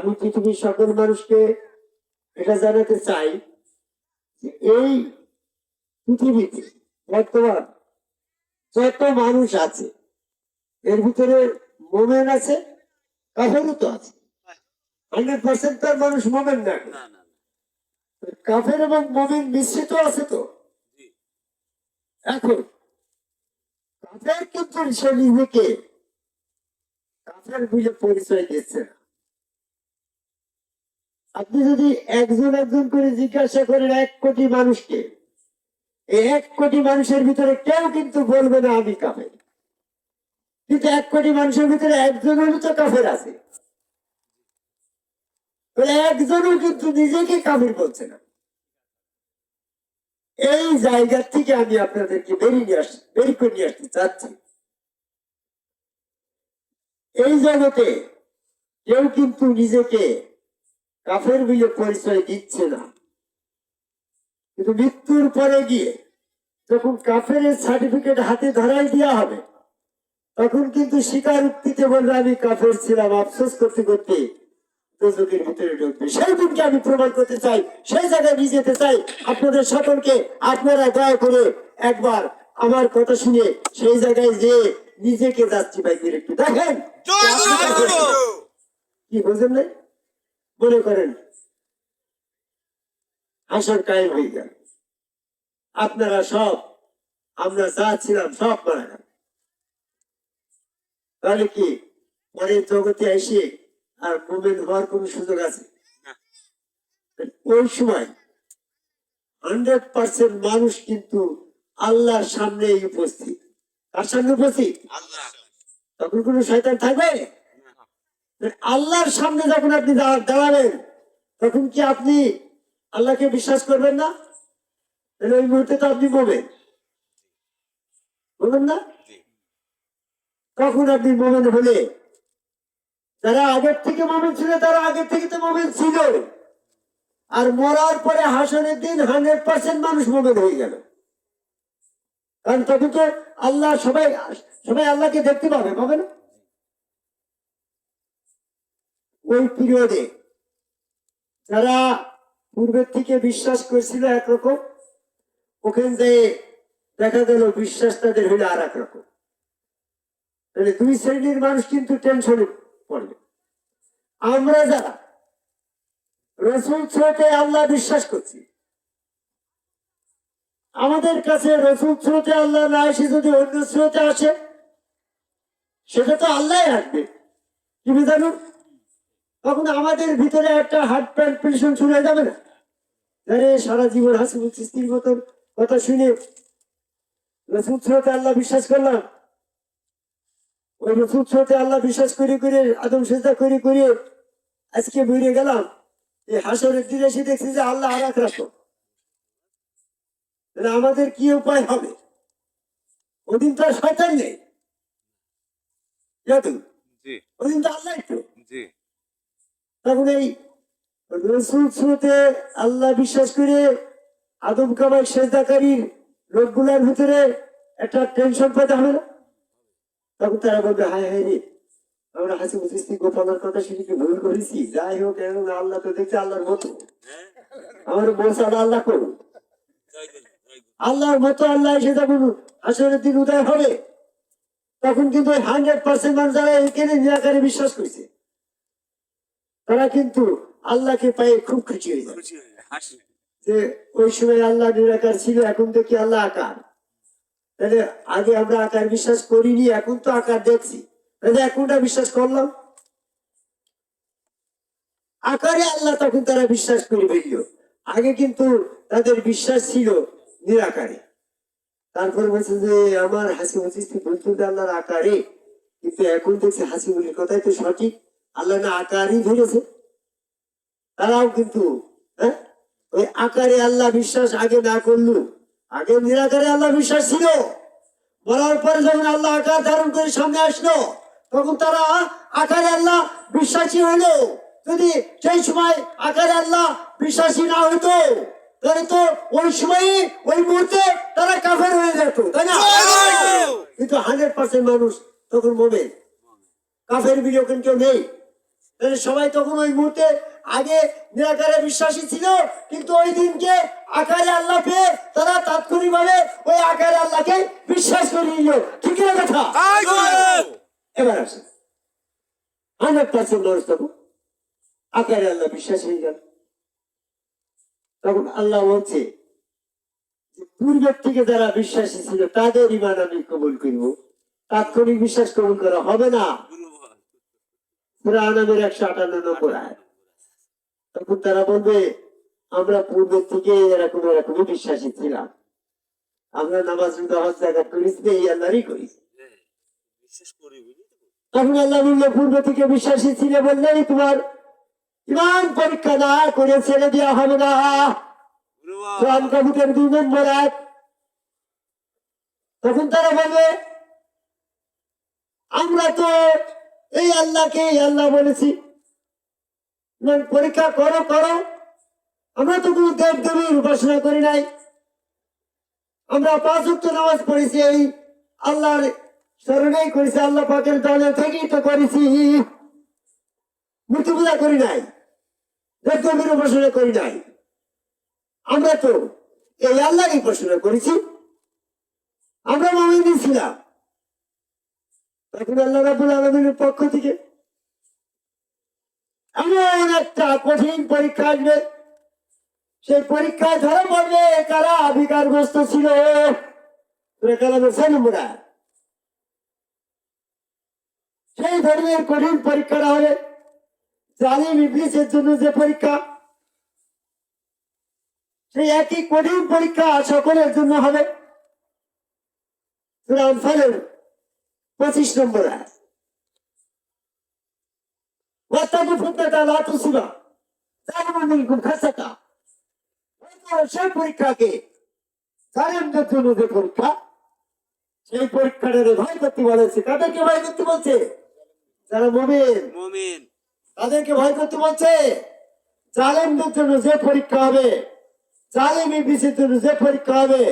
আমি পৃথিবীর সকল মানুষকে এটা জানাতে চাই এই পৃথিবীতে বর্তমান যত মানুষ আছে এর ভিতরে মোমেন আছে কাফেরও তো আছে। হান্ড্রেড পার্সেন্ট তার মানুষ মোমেন না। কাফের এবং মোমেন মিশ্রিত আছে তো? এখন কাফের কিন্তু সে নিজেকে কাফের বলে পরিচয় দিচ্ছে না। আপনি যদি একজন একজন করে জিজ্ঞাসা করেন এক কোটি মানুষকে এক কোটি মানুষের ভিতরে কেউ কিন্তু বলবে না আমি কাফের। কিন্তু এক কোটি মানুষের ভিতরে একজনের তো কাফের আছে। একজনও কিন্তু নিজেকে কাফের বলছে না। এই জায়গা থেকে আমি আপনাদেরকে বেরিয়ে নিয়ে আসছি বের করে নিয়ে আসতে চাচ্ছি। এই জগতে কেউ কিন্তু নিজেকে কাফের বলে পরিচয় দিচ্ছে না। কিন্তু মৃত্যুর পরে গিয়ে যখন কাফের সার্টিফিকেট হাতে ধরাই দেওয়া হবে তখন কিন্তু স্বীকার উক্তিতে বলবে আমি কাফের ছিলাম আফসোস করতে করতে ভিতরে ঢুকবে। সেই দিনকে আমি প্রমাণ করতে চাই সেই জায়গায় নিয়ে যেতে চাই। আপনাদের সকলকে আপনারা দয়া করে একবার আমার কথা শুনে সেই জায়গায় যে নিজেকে যাচ্ছি একটু দেখেন। কি বুঝলেন না মনে করেন হাসর কায়েম হয়ে গেল। আপনারা সব আমরা যা ছিলাম সব মারা গেল। তাহলে কি পরের জগতে এসে আর মোমেন হওয়ার কোন সুযোগ আছে? ওই সময় হান্ড্রেড পার্সেন্ট মানুষ কিন্তু আল্লাহর সামনে উপস্থিত। তার সামনে উপস্থিত? আল্লাহ তখন কোন শয়তান থাকবে? আল্লাহর সামনে যখন আপনি দাঁড়া- দাঁড়াবেন তখন কি আপনি আল্লাহকে বিশ্বাস করবেন না? ওই মুহূর্তে তো আপনি মোমেন বলবেন না? কখন আপনি মোমেন হলে যারা আগের থেকে মোমেন ছিল তারা আগের থেকে তো মোমেন ছিল। আর মরার পরে হাসনের দিন হান্ড্রেড পার্সেন্ট মানুষ মোমেন হয়ে গেল। কারণ তখন তো আল্লাহ সবাই সবাই আল্লাহকে দেখতে পাবে পাবে না? ওই পিরিয়ডে যারা পূর্বের থেকে বিশ্বাস করেছিল একরকম, ওখান থেকে দেখা গেল বিশ্বাস তাদের হইলে আর এক রকম তাহলে দুই শ্রেণির মানুষ কিন্তু টেনশনে পড়বে। আমরা যারা রসুল স্রোতে আল্লাহ বিশ্বাস করছি, আমাদের কাছে রসুল স্রোতে আল্লাহ না এসে যদি অন্য স্রোতে আসে, সেটা তো আল্লাহ আসবে কি জানুন তখন আমাদের ভিতরে একটা হার্ট প্যালপিটেশন শুরু হয়ে যাবে না? আরে সারা জীবন হাসি বলছি স্ত্রীর মতন কথা শুনে রসুল আল্লাহ বিশ্বাস করলাম। ওই রসুল স্রোতে আল্লাহ বিশ্বাস করে করে আদম সেজদা করে করে আজকে বেরিয়ে গেলাম। এই হাসরের দিনে এসে দেখছি যে আল্লাহ আর এক রাখো। তাহলে আমাদের কি উপায় হবে? ওদিন তো আর শয়তান নেই। ওদিন তো আল্লাহ তো জি। তখন এই রসুল স্রোতে আল্লাহ বিশ্বাস করে আদম কামাই সেজদাকারীর লোকগুলার ভিতরে একটা টেনশন পেতে হবে। না তখন তারা বলবে, হায় হায় রে, আমরা হাসি বুঝেছি গোপালের কথা শুনে ভুল করেছি? যাই হোক এখন আল্লাহ তো দেখছে, আল্লাহর মতো। আমার মশাল আল্লাহ করুন। আল্লাহর মতো আল্লাহ এসে যখন আসরের দিন উদয় হবে, তখন কিন্তু হান্ড্রেড পার্সেন্ট মানুষ যারা এখানে নিরাকারে বিশ্বাস করছে। তারা কিন্তু আল্লাহকে পেয়ে খুব খুশি হয়ে হাসি। যে ওই সময় আল্লাহ নিরাকার ছিল এখন তো কি আল্লাহ আকার? তাহলে আগে আমরা আকার বিশ্বাস করিনি এখন তো আকার দেখছি। তাহলে এখনটা বিশ্বাস করলাম? আকারে আল্লাহ তখন তারা বিশ্বাস করে ফেলল। আগে কিন্তু তাদের বিশ্বাস ছিল নিরাকারে। তারপর বলছে যে আমার হাসি হাসি বলতে হবে আল্লাহর আকারে? কিন্তু এখন দেখছি হাসি বলির কথাই তো সঠিক। আল্লাহ না আকারই ধরেছে। তারাও কিন্তু হ্যাঁ? ওই আকারে আল্লাহ বিশ্বাস আগে না করল, আগে নিরাকারে আল্লাহ বিশ্বাস ছিল। বলার পরে যখন আল্লাহ আকার ধারণ করে সামনে আসলো, তখন তারা আকারে আল্লাহ বিশ্বাসী হলো। যদি সেই সময় আকারে আল্লাহ বিশ্বাসী না হতো, তাহলে তো ওই সময় ওই মুহূর্তে তারা কাফের হয়ে যেত, তাই না? কিন্তু হান্ড্রেড পার্সেন্ট মানুষ তখন মোমেন কাফের বিলোকন কেউ নেই। সবাই তখন ওই মুহূর্তে আগে নিরাকারে বিশ্বাসী ছিল কিন্তু ওই দিনকে আকারে আল্লাহ পেয়ে তারা তাৎক্ষণিক ভাবে ওই আকারে আল্লাহকে বিশ্বাস করে নিল ঠিক না কথা? এবার আসে হান্ড্রেড পার্সেন্ট মানুষ তখন আকারে আল্লাহ বিশ্বাস হয়ে গেল। তখন আল্লাহ বলছে পূর্বের থেকে যারা বিশ্বাসী ছিল তাদের ইমান আমি কবুল করব। তাৎক্ষণিক বিশ্বাস কবুল করা হবে না। আনামের একশো আটান্ন নম্বর আয় তখন তারা বলবে আমরা পূর্বের থেকে এরকম এরকমই বিশ্বাসী ছিলাম। আমরা নামাজ রোজা হজ জাকাত এই আল্লাহরই করি। তখন আল্লাহ বলল পূর্ব থেকে বিশ্বাসী ছিল বললেই তোমার ইমান পরীক্ষা না করে ছেড়ে দেওয়া হবে না। কোরআন কাবুতের দুই নম্বর এক তখন তারা বলবে আমরা তো এই আল্লাহকে এই আল্লাহ বলেছি পরীক্ষা করো করো। আমরা তো কোনো দেব দেবীর উপাসনা করি নাই। আমরা পাঁচ উক্ত নামাজ পড়েছি, এই আল্লাহর স্মরণেই করেছি, আল্লাহ পাকের দলে থেকেই তো করেছি। মূর্তি পূজা করি নাই দেব দেবীর উপাসনা করি নাই। আমরা তো এই আল্লাহরই উপাসনা করেছি। আমরা মমিনী ছিলাম। তখন আল্লাহ রাবুল আলমীর পক্ষ থেকে এমন একটা কঠিন পরীক্ষা আসবে সেই পরীক্ষায় ধরা পড়বে কারা বিকারগ্রস্ত ছিল। সেই ধরনের কঠিন পরীক্ষাটা হবে জালিম ইবলিসের জন্য যে পরীক্ষা, সেই একই কঠিন পরীক্ষা সকলের জন্য হবে পঁচিশ নম্বর আয়াত। ফিতনাতা লা তুসিবা। যালিমান মিনকুম খাসাতা। ওই তো সেই পরীক্ষাকে জালিমদের জন্য যে পরীক্ষা সেই পরীক্ষাটারে ভয় করতে বলেছে তাদেরকে ভয় করতে বলছে? যারা মোমেন মুমিন। তাদেরকে ভয় করতে বলছে? জালেমদের জন্য যে পরীক্ষা হবে জালেম ইবলিসের জন্য যে পরীক্ষা হবে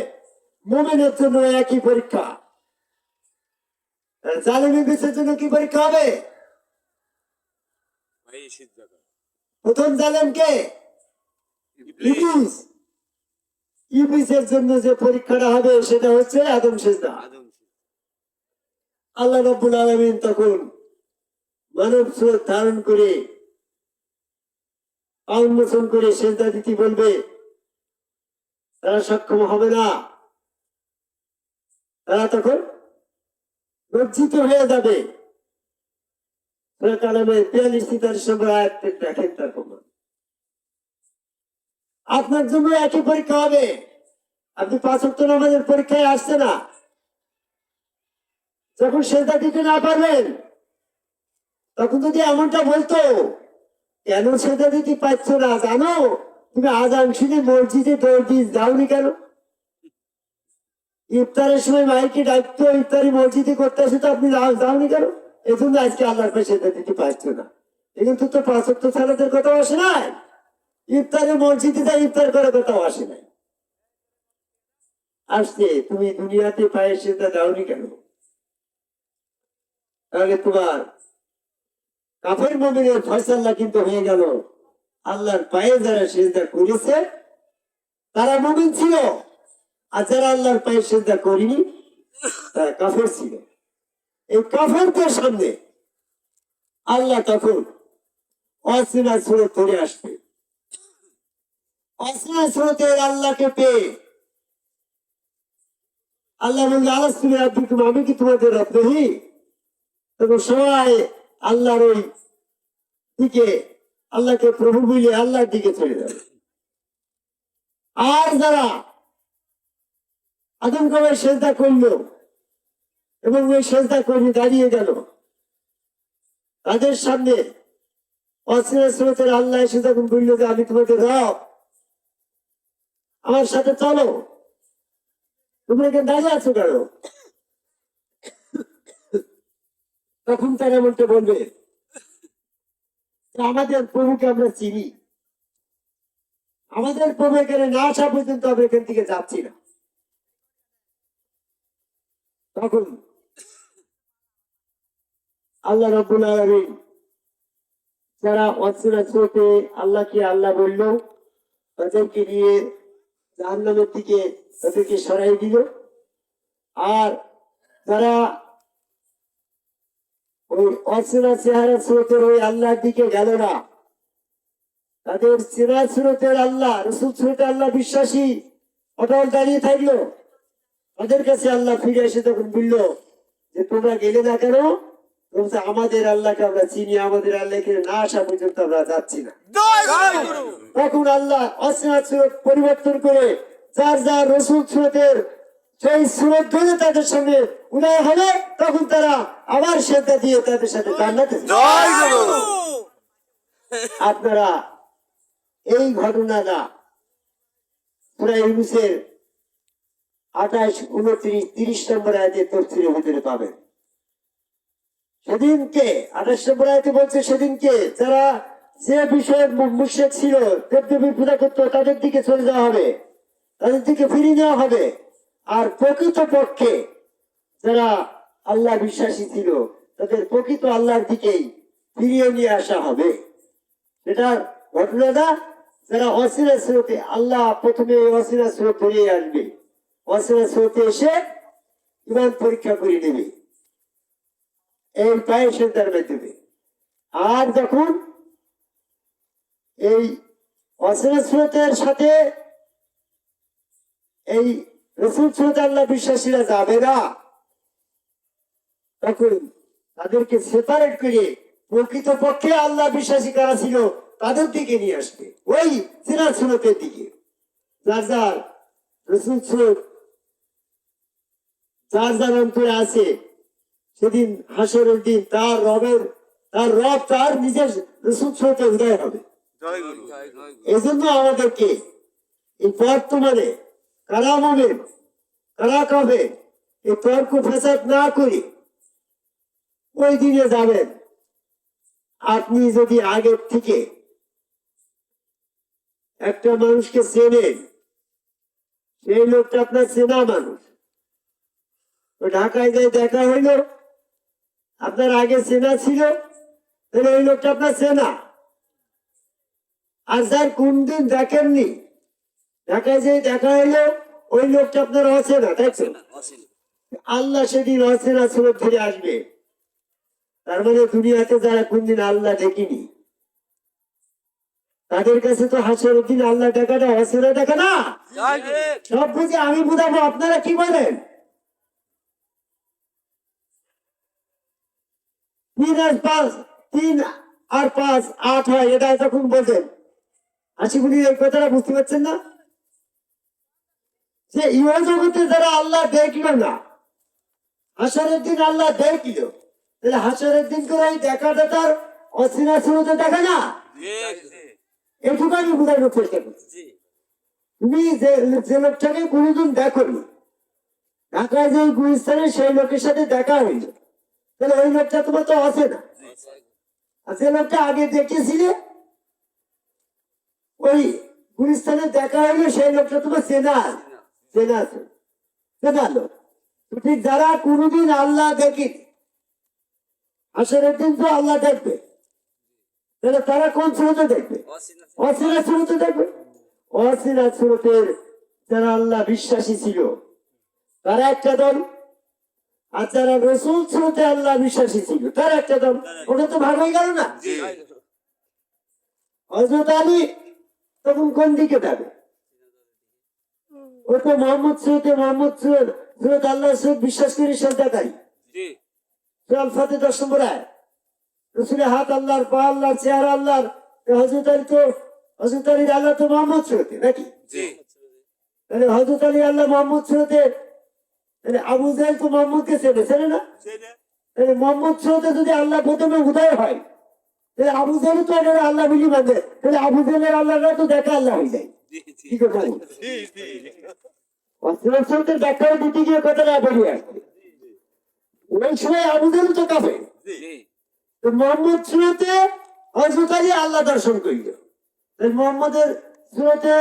মোমেনের জন্য একই পরীক্ষা। জালেম ইবলিসের জন্য কি পরীক্ষা হবে? প্রথম ইবলিস। ইবলিসের জন্য যে পরীক্ষাটা হবে সেটা হচ্ছে আদম সেজদা। আল্লাহ রব্বুল আলমিন তখন মানব স্রোত ধারণ করে উন্মোচন করে সেজদা দিতে বলবে তারা সক্ষম হবে না। তারা তখন লজ্জিত হয়ে যাবে সূরা কালামে বিয়াল্লিশ তেতাল্লিশ নম্বর আয়াত দেখেন তার প্রমাণ আপনার জন্য একই পরীক্ষা হবে। আপনি পাঁচ অক্ট নামাজের পরীক্ষায় আসছে না। যখন সেজদা দিতে না পারবেন, তখন যদি এমনটা বলতো, কেন সেজদা দিতে পারছ না, জানো? তুমি আজান শুনে মসজিদে দৌড় দিয়ে যাওনি কেন? ইফতারের সময় মাইকে ডাকতো, ইফতারি মসজিদে করতে আসে তো আপনি যাও- যাওনি কেন? এই আজকে আল্লাহর না। কিন্তু তো পাঁচক্ত ছাড়াদের কথাও আসে নাই। ইফতারে মসজিদে ইফতার করার কথাও আসে নাই। আসছে, তুমি দুনিয়াতে পায়ে সেজদা দাওনি কেন? তাহলে তোমার কাফের মমিনের ফয়সাল্লা কিন্তু হয়ে গেল। আল্লাহর পায়ে যারা সেজদা করেছে, তারা মমিন ছিল। আর যারা আল্লাহর পায়ে সেজদা করিনি, তারা কাফের ছিল। এই কাফেরদের সামনে আল্লাহ তখন অসিনা সুরত ধরে আসবে। অসিনা সুরতের আল্লাহকে পেয়ে আল্লাহ বলবে আল্লাহ তুমি আমি কি তোমাদের রব তখন সবাই আল্লাহর ওই দিকে, আল্লাহকে প্রভু বলে আল্লাহর দিকে চলে যাবে। আর যারা আদম কবে সেজদা করল এবং ওই সেজদা করে দাঁড়িয়ে গেল। তাদের সামনে স্রোতের আল্লাহ এসে যখন বলল যে, আমি তোমাদের রব। আমার সাথে চলো। তোমরা এখানে দাঁড়িয়ে আছো কেন? তখন তারা এমনটা বলবে আমাদের প্রভুকে আমরা চিনি। আমাদের প্রভু এখানে না আসা পর্যন্ত আমরা এখান থেকে যাচ্ছি না। তখন আল্লাহ রব্বুল আলমিন যারা অচেনা স্রোতে আল্লাহকে আল্লাহ বলল, তাদেরকে নিয়ে জাহান্নামের দিকে তাদেরকে সরাই দিল। আর যারা ওই অচেনা চেহারা স্রোতের ওই আল্লাহর দিকে গেল না, তাদের চেনা স্রোতের আল্লাহ, রসুল স্রোতে আল্লাহ বিশ্বাসী, অটল দাঁড়িয়ে থাকল। তাদের কাছে আল্লাহ ফিরে এসে তখন বলল যে, তোমরা গেলে না কেন? বলছে আমাদের আল্লাহকে আমরা চিনি আমাদের আল্লাহকে না আসা পর্যন্ত আমরা যাচ্ছি না। তখন আল্লাহ অসীমা সুরত পরিবর্তন করে যার যার রসুল সুরতের সেই সুরত ধরে তাদের সঙ্গে উদয় হবে তখন তারা আবার সেটা দিয়ে তাদের সাথে জান্নাতে আপনারা এই ঘটনাটা পুরা ইউনুসের আঠাশ উনত্রিশ তিরিশ নম্বর আয়তে তফসিলের ভিতরে পাবেন। সেদিনকে আঠাশ নম্বর বলছে সেদিনকে যারা যে বিষয়ে মুশেক ছিল, দেবদেবীর পূজা করতো, তাদের দিকে চলে যাওয়া হবে। তাদের দিকে ফিরিয়ে নেওয়া হবে। আর প্রকৃত পক্ষে যারা আল্লাহ বিশ্বাসী ছিল, তাদের প্রকৃত আল্লাহর দিকেই ফিরিয়ে নিয়ে আসা হবে। সেটা ঘটনাটা যারা অসিরা স্রোতে আল্লাহ প্রথমে অসিরা স্রোত ধরিয়ে আসবে অসিরা স্রোতে এসে ইমান পরীক্ষা করে নেবে। এই পায়ে সেন্টার মাধ্যমে আর যখন এই স্রোতের সাথে এই রসুল স্রোত আল্লাহ বিশ্বাসীরা যাবে না, তখন তাদেরকে সেপারেট করে প্রকৃত পক্ষে আল্লাহ বিশ্বাসী কারা ছিল তাদের দিকে নিয়ে আসবে। ওই সিনা সুরতের দিকে। যার যার রসুল স্রোত, যার যার অন্তরে আছে সেদিন হাসরের দিন তার রবের, তার রব তার নিজের রসুল স্রোতে উদয় হবে। জন্য আমাদেরকে এই বর্তমানে কারা মোমেন, কারা কবে এই তর্ক ফেসাদ না করি ওই দিনে যাবেন। আপনি যদি আগের থেকে একটা মানুষকে চেনেন, সেই লোকটা আপনার চেনা মানুষ। ঢাকায় যাই দেখা হইল আপনার আগে চেনা ছিল? তাহলে ওই লোকটা আপনার চেনা? আর যার কোনদিন দেখেননি? ঢাকায় যে দেখা হইল ওই লোকটা আপনার অচেনা তো? আল্লাহ সেদিন অচেনা সুরত ফিরে আসবে। তার মানে দুনিয়াতে যারা কোনদিন আল্লাহ দেখিনি তাদের কাছে তো হাসরের দিন আল্লাহ দেখাটা অচেনা দেখা না সব বুঝে আমি বুঝাবো আপনারা কি বলেন? তিন আর পাঁচ তিন আর পাঁচ আট হয় এটা তখন বলতেন আশিগুলি এই কথাটা বুঝতে পারছেন না? যে ইহ জগতে যারা আল্লাহ দেখল না হাসরের দিন আল্লাহ দেখল তাহলে হাসরের দিন করে এই দেখাটা তার অচেনা শুরুতে দেখা না এটুকু আমি বোঝানোর চেষ্টা করছি। তুমি যে যে লোকটাকে কোনোদিন দেখোনি ঢাকায় যে গুলিস্তানে সেই লোকের সাথে দেখা হইল। তাহলে ওই লোকটা তোমার তো আছে না। যে লোকটা আগে দেখেছিলে, ওই গুলিস্তানে দেখা হইল, সেই লোকটা তোমার চেনা চেনা আছে, চেনা যারা কোনোদিন আল্লাহ দেখি, আসরের দিন তো আল্লাহ দেখবে। তাহলে তারা কোন স্রোতে দেখবে? অসিনা স্রোতে দেখবে? অসিনা স্রোতের যারা আল্লাহ বিশ্বাসী ছিল, তারা একটা দল আর যারা রসুল স্রোতে আল্লাহ বিশ্বাসী ছিল তারা একটা দল ওটা তো ভাগ হয়ে গেল না? হজরত আলী তখন কোন দিকে যাবে? ও তো মোহাম্মদ স্রোতে মোহাম্মদ স্রোত স্রোত আল্লাহ স্রোত বিশ্বাস করি শ্রদ্ধাকারী সুরাল ফাতে দশ নম্বর আয় রসুলের হাত আল্লাহর পা আল্লাহর চেহারা আল্লাহর। হজরত আলী তো হজরত আলীর আল্লাহ তো মোহাম্মদ স্রোতে নাকি? তাহলে হজরত আলী আল্লাহ মোহাম্মদ তাহলে আবু জাহেল তো মোহাম্মদকে চেনে চেনে না? মোহাম্মদ স্রোতে যদি আল্লাহ প্রথমে উদয় হয় তাহলে আবু জাহেল তো এটা আল্লাহ বলি মানে তাহলে আবু জাহেলের আল্লাহরা তো দেখা আল্লাহ হয়ে যায়। কি করে অস্ত্রের স্রোতের ব্যাখ্যা দিতে গিয়ে কথাটা বেরিয়ে আসবে ওই সময় আবু জাহেল তো কাফে তো মোহাম্মদ সুরতে হজরত আলী আল্লাহ দর্শন করিল। তাই মোহাম্মদের সুরতে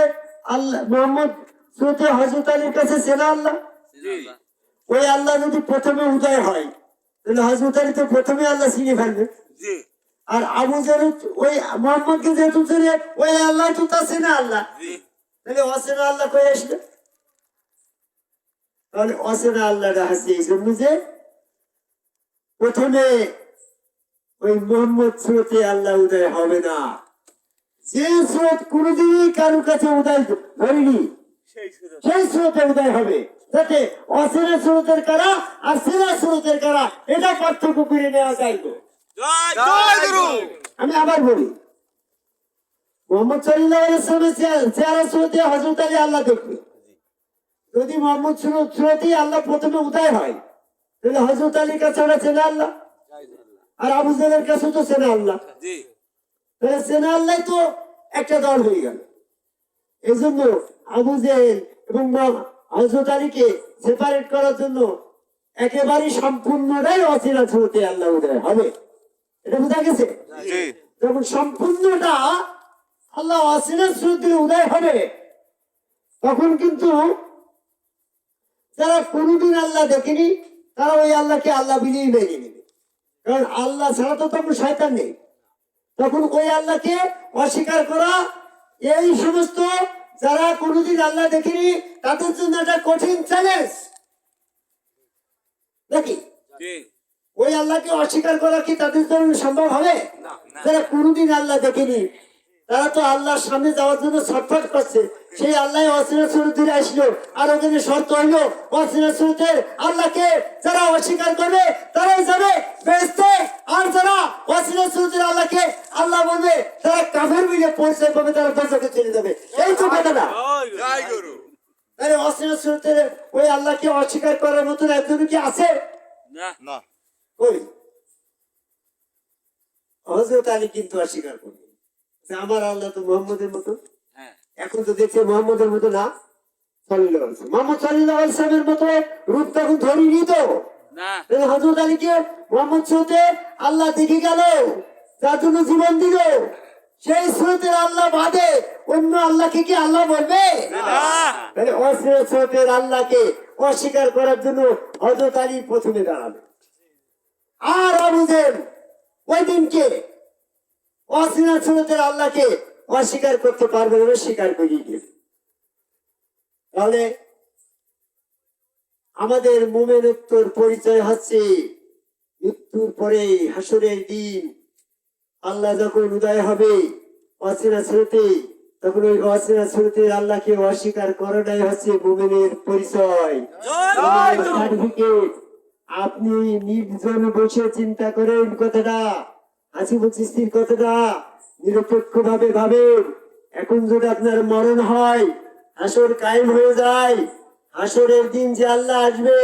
আল্লাহ মোহাম্মদ সুরতে হজরত আলীর কাছে সেনা আল্লাহ? ওই আল্লাহ যদি প্রথমে উদয় হয় তাহলে হজরত আলী তো প্রথমে আল্লাহ চিনে ফেলবে। আর আবু জাহেল ওই মোহাম্মদকে যেহেতু চেনে ওই আল্লাহ তো তা চেনে আল্লাহ। তাহলে অচেনা আল্লাহ কয়ে আসবে? তাহলে অচেনা আল্লাহটা হাসি এই জন্য যে প্রথমে ওই মোহাম্মদ স্রোতে আল্লাহ উদয় হবে না। যে স্রোত কোনোদিনই কারোর কাছে উদয় ধরেনি সেই স্রোতে উদয় হবে। যাতে অচেনা স্রোতের কারা আর চেনা স্রোতের কারা এটা পার্থক্য করে নেওয়া গুরু। আমি আবার বলি মোহাম্মদ সাল্লাহ আলাইসালামের চেহারা স্রোতে হজরত আলী আল্লাহ দেখবে। যদি মোহাম্মদ সুরত আল্লাহ প্রথমে উদয় হয় তাহলে হজরত আলীর কাছে ওরা চেনা আল্লাহ। আর আবু কাছে তো চেনা আল্লাহ। তাহলে চেনা আল্লাহ তো একটা দল হয়ে গেল। এই জন্য আবু জেহেল এবং মা- হজরত আলীকে সেপারেট করার জন্য একেবারে সম্পূর্ণটাই অচেনা স্রোতে আল্লাহ উদয় হবে। এটা বোঝা গেছে? যখন সম্পূর্ণটা আল্লাহ অসিনের স্রোতে উদয় হবে তখন কিন্তু যারা কোনোদিন আল্লাহ দেখেনি তারা ওই আল্লাহকে আল্লাহ বিলিয়ে মেনে নেবে। কারণ আল্লাহ ছাড়া তো তখন শয়তান নেই। তখন ওই আল্লাহকে অস্বীকার করা এই সমস্ত যারা কোনোদিন আল্লাহ দেখিনি তাদের জন্য একটা কঠিন চ্যালেঞ্জ নাকি? ওই আল্লাহকে অস্বীকার করা কি তাদের জন্য সম্ভব হবে? যারা কোনোদিন আল্লাহ দেখেনি তারা তো আল্লাহর সামনে যাওয়ার জন্য ছটফট করছে। সেই আল্লাহ অসিনা সুরুদ্দিন আসলো। আর ওখানে শর্ত হইল অসিনা সুরুদের আল্লাহকে যারা অস্বীকার করবে তারাই যাবে বেসতে আর যারা অসিনা সুরুদ্দিন আল্লাহকে আল্লাহ বলবে তারা কাফের মিলে পৌঁছে পাবে তারা দর্শকে চলে যাবে এই তো গুরু। তাহলে অসিনা সুরুদের ওই আল্লাহকে অস্বীকার করার মতন একজন কি আছে? না। না কই? হজরত আলী কিন্তু অস্বীকার করবে। আমার আল্লাহ তো মোহাম্মদের মতো। হ্যাঁ। এখন তো দেখছে মোহাম্মদের মতো না। সাল্লাল্লাহু আলাইহি ওয়াসাল্লাম। মোহাম্মদ সাল্লাল্লাহু আলাইহি মতো রূপ তখন ধরিনি তো। হজরত আলীকে মোহাম্মদ স্রোতে আল্লাহ দেখে গেল। তার জন্য জীবন দিল। সেই স্রোতের আল্লাহ বাদে অন্য আল্লাহকে কি আল্লাহ বলবে? স্রোতের আল্লাহকে অস্বীকার করার জন্য হজরত আলী প্রথমে দাঁড়াবে আর আবু জেহেল ওই দিনকে অশ্লীল স্রোতের আল্লাহকে অস্বীকার করতে পারবে না স্বীকার করিয়ে দেবে। তাহলে আমাদের মোমেনত্বর পরিচয় হচ্ছে মৃত্যুর পরে হাসরের দিন আল্লাহ যখন উদয় হবে অচেনা স্রোতে তখন ওই অচেনা স্রোতের আল্লাহকে অস্বীকার করাটাই হচ্ছে মোমেনের পরিচয়। সার্টিফিকেট আপনি নির্জন বসে চিন্তা করেন কথাটা। হাসিব চিস্তির কথাটা নিরপেক্ষ ভাবে ভাবেন। এখন যদি আপনার মরণ হয় হাসর কায়েম হয়ে যায়। হাসরের দিন যে আল্লাহ আসবে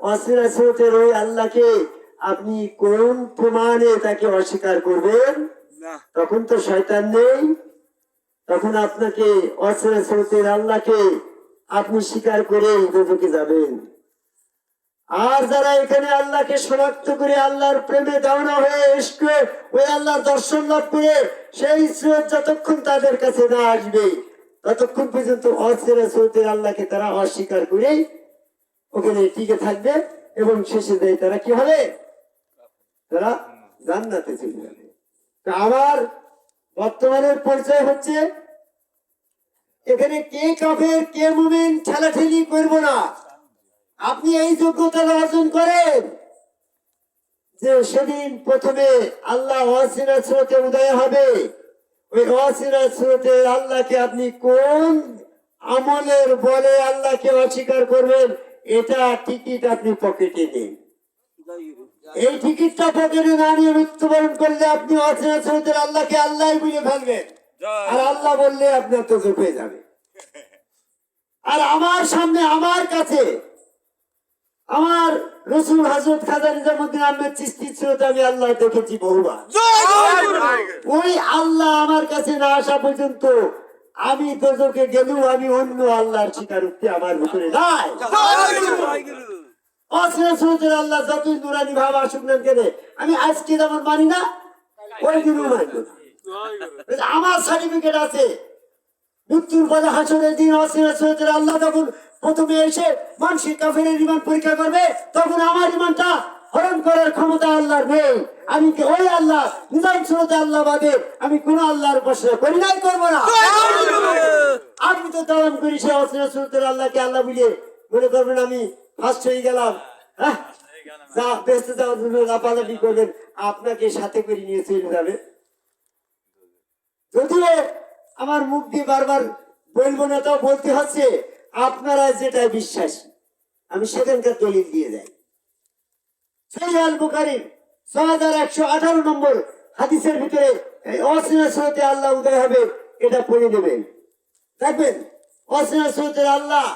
অসিরা স্রোতের ওই আল্লাহকে আপনি কোন প্রমাণে তাকে অস্বীকার করবেন? তখন তো শয়তান নেই। তখন আপনাকে অচেনা স্রোতের আল্লাহকে আপনি স্বীকার করে দুদকে যাবেন। আর যারা এখানে আল্লাহকে শনাক্ত করে আল্লাহর প্রেমে দাওনা হয়ে এসকে ওই আল্লাহর দর্শন লাভ করে সেই স্রোত যতক্ষণ তাদের কাছে না আসবে, ততক্ষণ পর্যন্ত অচেনা স্রোতের আল্লাহকে তারা অস্বীকার করে ওখানে টিকে থাকবে এবং শেষে দেয় তারা কি হবে? তারা জান্নাতে চলে যাবে। তা আমার বর্তমানের পরিচয় হচ্ছে, এখানে কে কাফের, কে মুমিন, ঠেলাঠেলি করব না। আপনি এই যোগ্যতা অর্জন করেন যে সেদিন প্রথমে আল্লাহ অসিনা স্রোতে উদয় হবে। ওই অসিনা স্রোতে আল্লাহকে আপনি কোন আমলের বলে আল্লাহকে অস্বীকার করবেন এটা টিকিট আপনি পকেটে নিন এই টিকিটটা পকেটে না নিয়ে মৃত্যুবরণ করলে আপনি অচেনা স্রোতের আল্লাহকে আল্লাহ বুঝে ফেলবেন। আর আল্লাহ বললে আপনার তো হয়ে যাবে। আর আমার সামনে আমার কাছে আমার রসুল হাজরত খাজা নিজামুদ্দিন আহমেদ চিস্তি স্রোত আমি আল্লাহ দেখেছি বহুবার। ওই আল্লাহ আমার কাছে না আসা পর্যন্ত আমি তোজকে গেলেও আমি অন্য আল্লাহর স্বীকারোক্তি আমার ভিতরে নাই। স্রোতের আল্লাহ যতই নুরানি ভাব আসুক না কেন আমি আজকে যেমন মানি না ওই দিনও মানব না। আমার সার্টিফিকেট আছে মৃত্যুর পরে হাসরের দিন আল্লাহ যখন প্রথমে এসে কাফের ইমান পরীক্ষা করবে, তখন আমার ইমানটা হরণ করার ক্ষমতা আল্লাহর নেই। আমি ওই আল্লাহ? নিজাম আল্লাহ বাদে আমি কোন আল্লাহর উপাসনা করি নাই করব না। আপনি তো দালাম করি সে অসিনা সুরতের আল্লাহকে আল্লাহ বলে মনে করবেন আমি ফার্স্ট হয়ে গেলাম। হ্যাঁ? যা বেঁচতে যাওয়ার জন্য করবেন আপনাকে সাথে করে নিয়ে চলে যাবে। যদিও আমার মুখ দিয়ে বারবার বলব না, তাও বলতে হচ্ছে, আপনারা যেটা বিশ্বাস, আমি সেখানকার দলিল দিয়ে যাই ছয় হাজার নম্বর হাদিসের ভিতরে আল্লাহ উদয় হবে, এটা পড়ে দেখবেন, অসিনা স্রোতের আল্লাহ,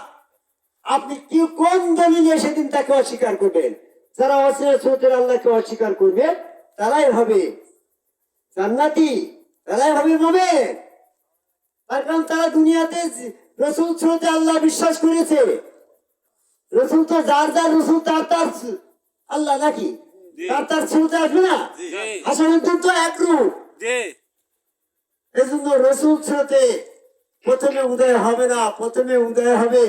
আপনি কি কোন দলিলে সেদিন তাকে অস্বীকার করবেন? যারা অসিনা স্রোতের আল্লাহকে অস্বীকার করবে, তারাই হবে জান্নাতি, তারাই হবে মোমেন। তার কারণ তারা দুনিয়াতে রসুল স্রোতে আল্লাহ বিশ্বাস করেছে। রসুল তো যার যার রসুল তার তার আল্লাহ নাকি? তার তার স্রোতে আসবে না? আসলে তো একরূপ এই জন্য রসুল স্রোতে প্রথমে উদয় হবে না প্রথমে উদয় হবে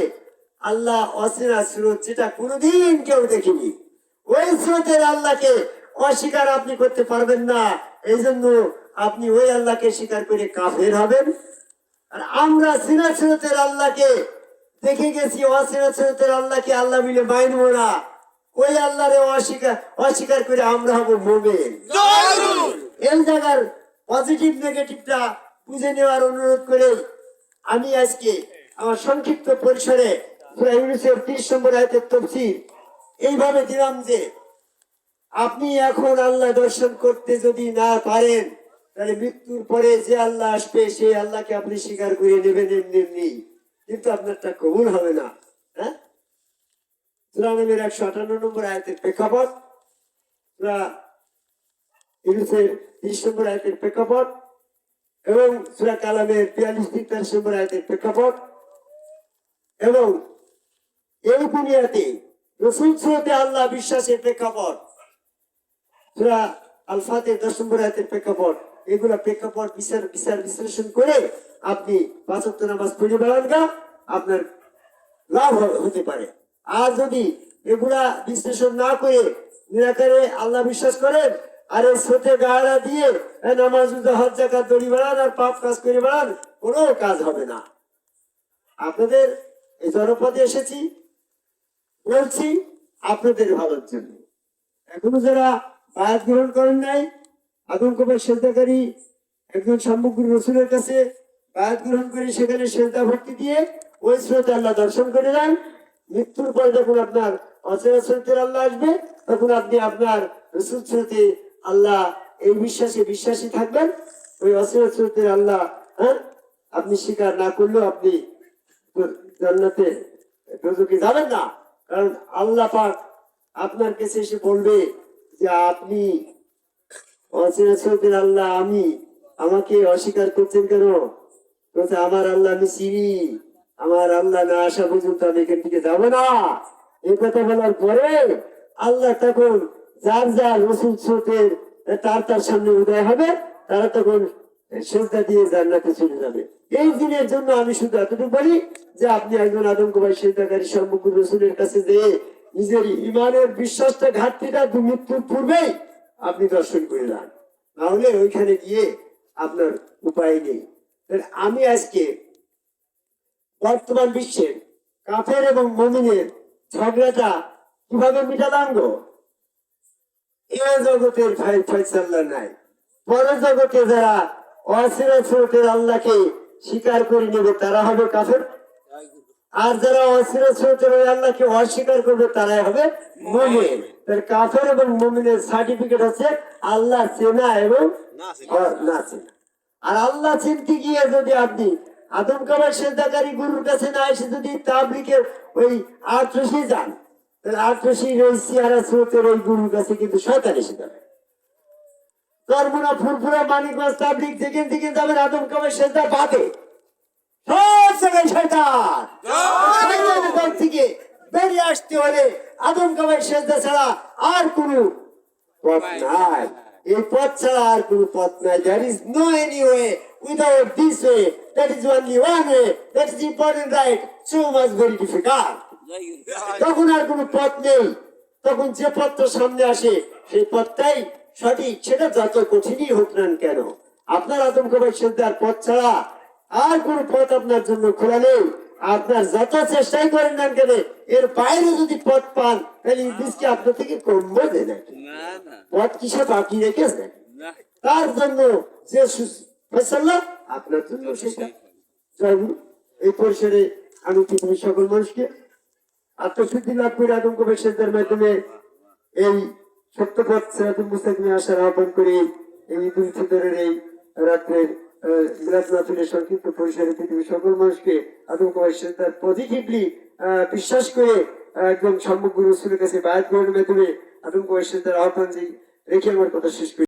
আল্লাহ অসিনা স্রোত যেটা কোনোদিন কেউ দেখিনি। ওই স্রোতের আল্লাহকে অস্বীকার আপনি করতে পারবেন না। এই জন্য আপনি ওই আল্লাহকে স্বীকার করে কাফের হবেন। আর আমরা সিনা স্রোতের আল্লাহকে দেখে গেছি অসিনা স্রোতের আল্লাহকে আল্লাহ মিলে মাইনব না। ওই আল্লাহরে অস্বীকার অস্বীকার করে আমরা হব মোমেন। এই জায়গার পজিটিভ নেগেটিভটা বুঝে নেওয়ার অনুরোধ করে আমি আজকে আমার সংক্ষিপ্ত পরিসরে সূরা ইউনূসের 30 নম্বর আয়াতের তফসির এইভাবে দিলাম যে, আপনি এখন আল্লাহ দর্শন করতে যদি না পারেন তাহলে মৃত্যুর পরে যে আল্লাহ আসবে, সেই আল্লাহকে আপনি স্বীকার করে নেবেন এমনি এমনি। কিন্তু আপনারটা কবুল হবে না হ্যাঁ? একশো আটান্ন নম্বর আয়তের প্রেক্ষাপট তিরিশ নম্বর আয়তের প্রেক্ষাপট, এবং সুরা কালামের বিয়াল্লিশ তেতাল্লিশ নম্বর আয়তের প্রেক্ষাপট, এবং এই দুনিয়াতে রসুল সুরতে আল্লাহ বিশ্বাসের প্রেক্ষাপট, সুরা আলফাতে দশ নম্বর আয়তের প্রেক্ষাপট এগুলা প্রেক্ষাপট বিচার বিচার বিশ্লেষণ করে আপনি পাঁচত্ব নামাজ পড়ে বেড়ান গা, আপনার লাভ হতে পারে। আর যদি এগুলা বিশ্লেষণ না করে নিরাকারে আল্লাহ বিশ্বাস করেন, আর এই স্রোতে গাড়া দিয়ে নামাজ হজ জাকাত দড়ি বেড়ান আর পাপ কাজ করে বেড়ান, কোনো কাজ হবে না। আপনাদের এই জনপদে এসেছি, বলছি আপনাদের ভালোর জন্য। এখনও যারা বায়াত গ্রহণ করেন নাই আদমকবার সেজদাকারী একজন সামগ্রী রসুলের কাছে বায়াত গ্রহণ করে সেখানে সেজদা ভর্তি দিয়ে ওই স্রোতে আল্লাহ দর্শন করে যান মৃত্যুর পরে যখন আপনার অচেনা স্রোতের আল্লাহ আসবে, তখন আপনি আপনার রসুল স্রোতে আল্লাহ এই বিশ্বাসে বিশ্বাসী থাকবেন। ওই অচেনা স্রোতের আল্লাহ হ্যাঁ আপনি স্বীকার না করলেও আপনি জান্নাতে দোজখে যাবেন না। কারণ আল্লাহ পাক আপনার কাছে এসে বলবে যে আপনি অচেনা আল্লাহ, আমি আমাকে অস্বীকার করছেন কেন? বলছে, আমার আল্লাহ আমি চিনি, আমার আল্লাহ না আসা পর্যন্ত আমি এখান থেকে যাব না। এই কথা বলার পরে আল্লাহ তখন যার যার রসুল স্রোতের তার তার সামনে উদয় হবে, তারা তখন সেজদা দিয়ে জান্নাতে চলে যাবে। এই দিনের জন্য আমি শুধু এতটুকু বলি যে আপনি একজন আদমকুমার সেজদাকারী সম্মুখ রসুলের কাছে যেয়ে নিজের ইমানের বিশ্বাসটা, ঘাটতিটা মৃত্যুর পূর্বেই আপনি দর্শন করে যান। না হলে ওইখানে গিয়ে আপনার উপায় নেই। আমি আজকে বর্তমান বিশ্বের কাফের এবং মমিনের ঝগড়াটা কীভাবে মিটালাম গো? এ জগতের ফয়সাল্লা নাই। পর জগতে যারা অসিরা স্রোতের আল্লাহকে স্বীকার করে নেবে, তারা হবে কাফের? আর যারা ওই আল্লাহকে অস্বীকার করবে তারাই হবে মমিন। কাফের এবং মমিনের সার্টিফিকেট আছে আল্লাহ চেনা এবং না চেনা আর আল্লাহ চিনতে গিয়ে যদি আপনি আদম সেদ্ধাকারী গুরুর কাছে না এসে যদি তাবলিকের ওই আটরশি যান তাহলে ওই সিয়ারা স্রোতের ওই গুরুর কাছে কিন্তু শয়তান এসে যাবে। কর্মনা ফুরফুরা মানিকগঞ্জ তাবলিক যেখান থেকে যাবেন আদম কাবার সেদ্ধা বাদে। সব জায়গায় শয়তান শয়তানের দল থেকে বেরিয়ে আসতে হলে আদম সেদ্ধা ছাড়া আর কোনো পথ নাই। এই পথ ছাড়া আর কোনো পথ নাই। There is no any way without this way that is only one way that is important right so much very difficult তখন আর কোনো পথ নেই। তখন যে পথটা সামনে আসে সেই পথটাই সঠিক। সেটা যত কঠিনই হোক না কেন আপনার আদম আতঙ্কবাদ দেওয়ার পথ ছাড়া আর কোন পথ আপনার জন্য খোলা নেই। আপনার যত চেষ্টাই করেন না কেন এর বাইরে যদি পথ পান তাহলে ইংলিশকে আপনার থেকে কমবে দেয় না পথ কিসে বাকি রেখেছেন না। তার জন্য যে সু- আপনার জন্য সেটা। এই পরিসরে আমি পৃথিবীর সকল মানুষকে আত্মশুদ্ধি লাভ করে আদম কবির মাধ্যমে এই সত্যপথ সেরাতুল মুস্তাকিমে আসার আহ্বান করে। এই দুই ফিতরের এই রাত্রের সকল মানুষকে বিশ্বাস করে একদম সম্মুখ গুরু রসুলের কাছে বায়াত গ্রহণের মাধ্যমে আহ্বান দিয়ে রেখে আমার কথা শেষ করি?